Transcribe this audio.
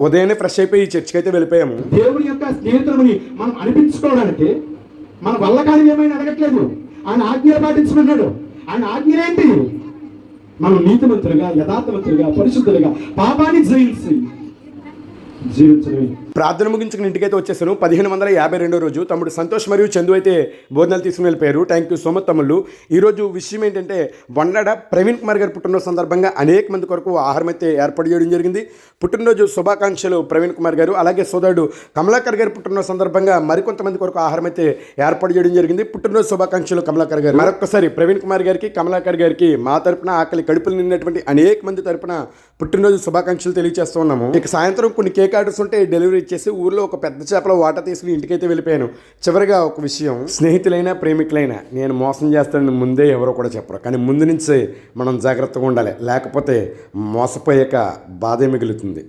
ఉదయాన్నే ఫ్రెష్ అయిపోయి ఈ చర్చికి అయితే వెళ్ళిపోయాము. దేవుని యొక్క స్నేహితులని మనం అనిపించుకోవడానికి మన వల్ల కానీ ఏమైనా అడగట్లేదు. ఆయన ఆజ్ఞలు పాటించమన్నాడు. ఆయన ఆజ్ఞలేంటి మనం నీతిమంతులుగా యథార్థవంతులుగా పరిశుద్ధులుగా పాపాన్ని జయించి జీవించడమే. ప్రార్థన ముగించుకుని ఇంటికైతే వచ్చేసాను. పదిహేను వందల యాభై రెండో రోజు తమ్ముడు సంతోష్ మరియు చందు అయితే భోజనాలు తీసుకుని వెళ్ళిపోయారు. థ్యాంక్ యూ సో మచ్ తమ్ముళ్ళు. ఈరోజు విషయం ఏంటంటే వండడ ప్రవీణ్ కుమార్ గారి పుట్టినరోజు సందర్భంగా అనేక మంది కొరకు ఆహారం అయితే ఏర్పాటు చేయడం జరిగింది. పుట్టినరోజు శుభాకాంక్షలు ప్రవీణ్ కుమార్ గారు. అలాగే సోదరుడు కమలాకర్ గారి పుట్టినరోజు సందర్భంగా మరికొంతమంది కొరకు ఆహారం అయితే ఏర్పాటు చేయడం జరిగింది. పుట్టినరోజు శుభాకాంక్షలు కమలాకర్ గారు. మరొకసారి ప్రవీణ్ కుమార్ గారికి కమలాకర్ గారికి మా తరపున ఆకలి కడుపులు నిన్నటువంటి అనేక మంది తరపున పుట్టినరోజు శుభాకాంక్షలు తెలియజేస్తూ ఉన్నాము. ఇక సాయంత్రం కొన్ని కేక్ ఆర్డర్స్ ఉంటే డెలివరీ ఇచ్చేసి ఊర్లో ఒక పెద్ద చేపల వాటర్ తీసుకుని ఇంటికైతే వెళ్ళిపోయాను. చివరిగా ఒక విషయం స్నేహితులైనా ప్రేమికులైనా నేను మోసం చేస్తానని ముందే ఎవరో కూడా చెప్పరు. కానీ ముందు నుంచే మనం జాగ్రత్తగా ఉండాలి. లేకపోతే మోసపోయాక బాధే మిగులుతుంది.